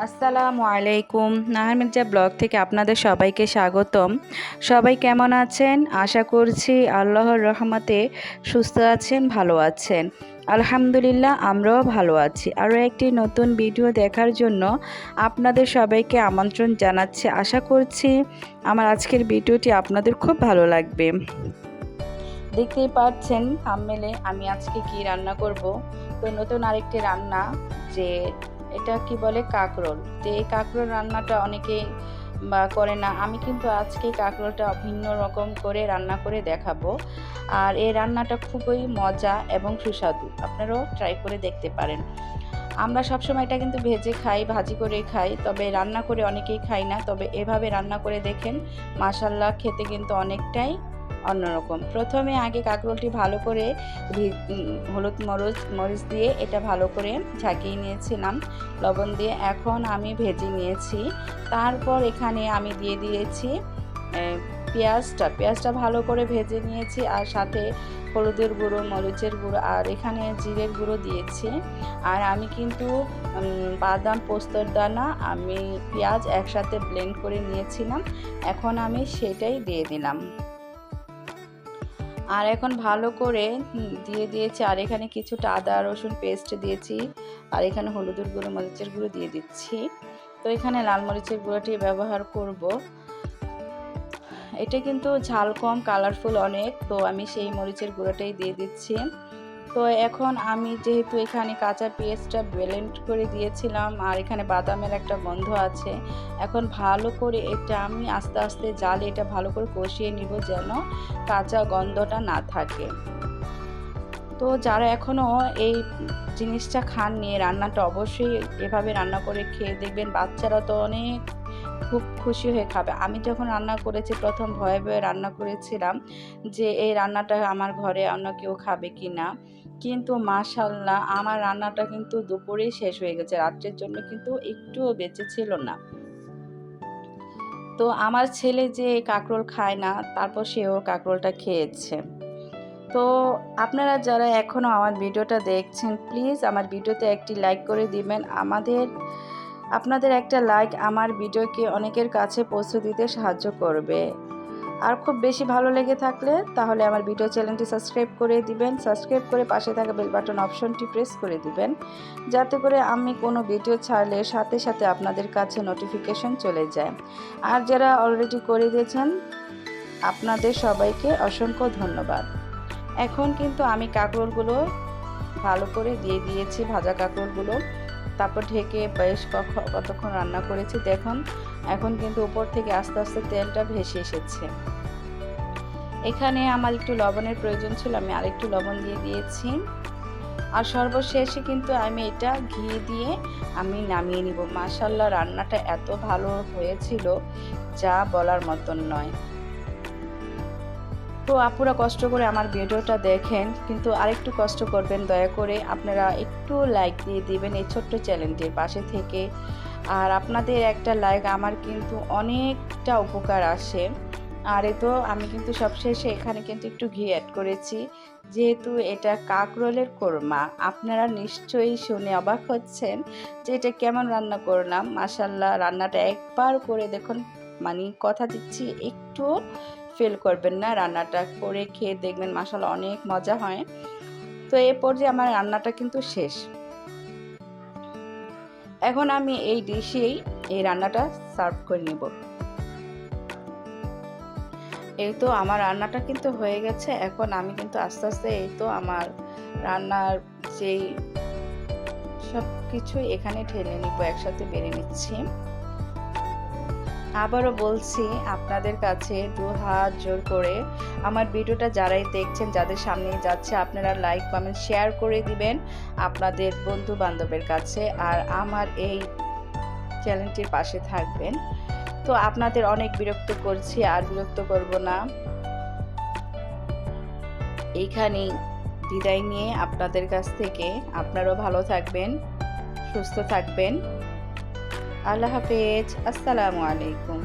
আসসালামু আলাইকুম। নাহার মির্জা ব্লগ থেকে আপনাদের সবাইকে স্বাগতম। সবাই কেমন আছেন? আশা করছি আল্লাহর রহমতে সুস্থ আছেন, ভালো আছেন। আলহামদুলিল্লাহ, আমরাও ভালো আছি। আরও একটি নতুন ভিডিও দেখার জন্য আপনাদের সবাইকে আমন্ত্রণ জানাচ্ছি। আশা করছি আমার আজকের ভিডিওটি আপনাদের খুব ভালো লাগবে। দেখতেই পাচ্ছেন থামমেলে আমি আজকে কি রান্না করব? তো নতুন আরেকটি রান্না যে এটা কি বলে কাকরোল? তো এই কাকরোল রান্নাটা অনেকেই, বা করে না। আমি কিন্তু আজকে কাকরোলটা ভিন্ন রকম করে রান্না করে দেখাবো। আর এই রান্নাটা খুবই মজা এবং সুস্বাদু। আপনারাও ট্রাই করে দেখতে পারেন। আমরা সবসময় এটা কিন্তু ভেজে খাই, ভাজি করে খাই, তবে রান্না করে অনেকেই খাই না। তবে এভাবে রান্না করে দেখেন মাসাল্লাহ খেতে কিন্তু অনেকটাই অন্যরকম। প্রথমে আগে কাঁকরোলটি ভালো করে হলুদ মরিচ মরিচ দিয়ে এটা ভালো করে ঝাঁকিয়ে নিয়েছিলাম, লবণ দিয়ে। এখন আমি ভেজে নিয়েছি। তারপর এখানে আমি দিয়ে দিয়েছি পেঁয়াজটা। পেঁয়াজটা ভালো করে ভেজে নিয়েছি আর সাথে হলুদের গুঁড়ো, মরিচের গুঁড়ো আর এখানে জিরের গুঁড়ো দিয়েছি। আর আমি কিন্তু বাদাম, পোস্তর দানা, আমি পেঁয়াজ একসাথে ব্লেন্ড করে নিয়েছিলাম। এখন আমি সেটাই দিয়ে দিলাম। আর এখন ভালো করে দিয়ে দিয়েছি। আর এখানে কিছুটা আদা, রসুন পেস্ট দিয়েছি। আর এখানে হলুদের গুঁড়ো, মরিচের গুঁড়ো দিয়ে দিচ্ছি। তো এখানে লাল মরিচের গুঁড়োটি ব্যবহার করব। এটা কিন্তু ঝাল কম কালারফুল অনেক। তো আমি সেই মরিচের গুঁড়োটাই দিয়ে দিচ্ছি। তো এখন আমি যেহেতু এখানে কাঁচা পেঁয়াজটা ব্লেন্ড করে দিয়েছিলাম, আর এখানে বাদামের একটা গন্ধ আছে, এখন ভালো করে এটা আমি আস্তে আস্তে জালে এটা ভালো করে কষিয়ে নিব যেন কাঁচা গন্ধটা না থাকে। তো যারা এখনও এই জিনিসটা খান নিয়ে রান্নাটা অবশ্যই এভাবে রান্না করে খেয়ে দেখবেন, বাচ্চারা তো অনেক খুব খুশি হয়ে খাবে। আমি যখন রান্না করেছি, প্রথম ভয়ে ভয়ে রান্না করেছিলাম যে এই রান্নাটা আমার ঘরে অন্য কেউ খাবে কি না কিন্তু মাশাল্লাহ আমার রান্নাটা কিন্তু দুপুরেই শেষ হয়ে গেছে। রাত্রের জন্য কিন্তু একটুও বেঁচে ছিল না। তো আমার ছেলে যে কাঁকরোল খায় না, তারপর সেও কাঁকরোলটা খেয়েছে। তো আপনারা যারা এখনও আমার ভিডিওটা দেখছেন, প্লিজ আমার ভিডিওতে একটি লাইক করে দিবেন। আমাদের, আপনাদের একটা লাইক আমার ভিডিওকে অনেকের কাছে পৌঁছে দিতে সাহায্য করবে। আর খুব বেশি ভালো লেগে থাকলে তাহলে আমার ভিডিও চ্যানেলটি সাবস্ক্রাইব করে দিবেন। সাবস্ক্রাইব করে পাশে থাকা বেল বাটন অপশনটি প্রেস করে দিবেন। যাতে করে আমি কোনো ভিডিও ছাড়লে সাথে সাথে আপনাদের কাছে নোটিফিকেশন চলে যায়। আর যারা অলরেডি করে দিয়েছেন, আপনাদের সবাইকে অসংখ্য ধন্যবাদ। এখন কিন্তু আমি কাঁকরোলগুলো ভালো করে দিয়ে দিয়েছি, ভাজা কাঁকরোলগুলো। তারপর ঢেকে বেশ কতক্ষণ রান্না করেছি দেখুন, এখন কিন্তু উপর থেকে আস্তে আস্তে তেলটা ভেসে এসেছে। এখানে আমার একটু লবণের প্রয়োজন ছিল, আমি আরেকটু লবণ দিয়ে দিয়েছি। আর সর্বশেষে কিন্তু আমি এটা ঘি দিয়ে আমি নামিয়ে নিব। মাসাল্লাহ রান্নাটা এত ভালো হয়েছিল, যা বলার মতন নয়। তো আপুরা কষ্ট করে আমার ভিডিওটা দেখেন, কিন্তু আরেকটু কষ্ট করবেন, দয়া করে আপনারা একটু লাইক দিয়ে দিবেন এই ছোট্ট চ্যানেলটির পাশে থেকে। আর আপনাদের একটা লাইক আমার কিন্তু অনেকটা উপকার আসে। আর এ তো, আমি কিন্তু সবশেষে এখানে কিন্তু একটু ঘি অ্যাড করেছি। যেহেতু এটা কাকরোলের কোরমা, আপনারা নিশ্চয়ই শুনে অবাক হচ্ছেন যে এটা কেমন রান্না করলাম। মাসাল্লাহ রান্নাটা একবার করে দেখুন। মানে কথা দিচ্ছি একটু ফেল করবেন না, রান্নাটা করে খেয়ে দেখবেন মাসাল্লাহ অনেক মজা হয়। তো এ পর্যায়ে আমার রান্নাটা কিন্তু শেষ। এখন আমি এই ডিশেই এই রান্নাটা সার্ভ করে নেব। এই তো আমার রান্নাটা কিন্তু হয়ে গেছে, এখন আমি কিন্তু আস্তে আস্তে এই তো আমার রান্নার যেই সব কিছুই এখানে ঢেলে নিব, একসাথে বেড়ে নিচ্ছি। আবারও বলছি আপনাদের কাছে দু হাত জোর করে আমার ভিডিওটা যারাই দেখছেন, যাদের সামনে যাচ্ছে, আপনারা লাইক কমেন্ট শেয়ার করে দিবেন আপনাদের বন্ধু বান্ধবের কাছে আর আমার এই চ্যানেলটির পাশে থাকবেন। তো আপনাদের অনেক বিরক্ত করছি, আর বিরক্ত করব না। এইখানেই বিদায় নিয়ে আপনাদের কাছ থেকে আপনারাও ভালো থাকবেন, সুস্থ থাকবেন। আল্লাহ হাফেজ আসসালামু আলাইকুম।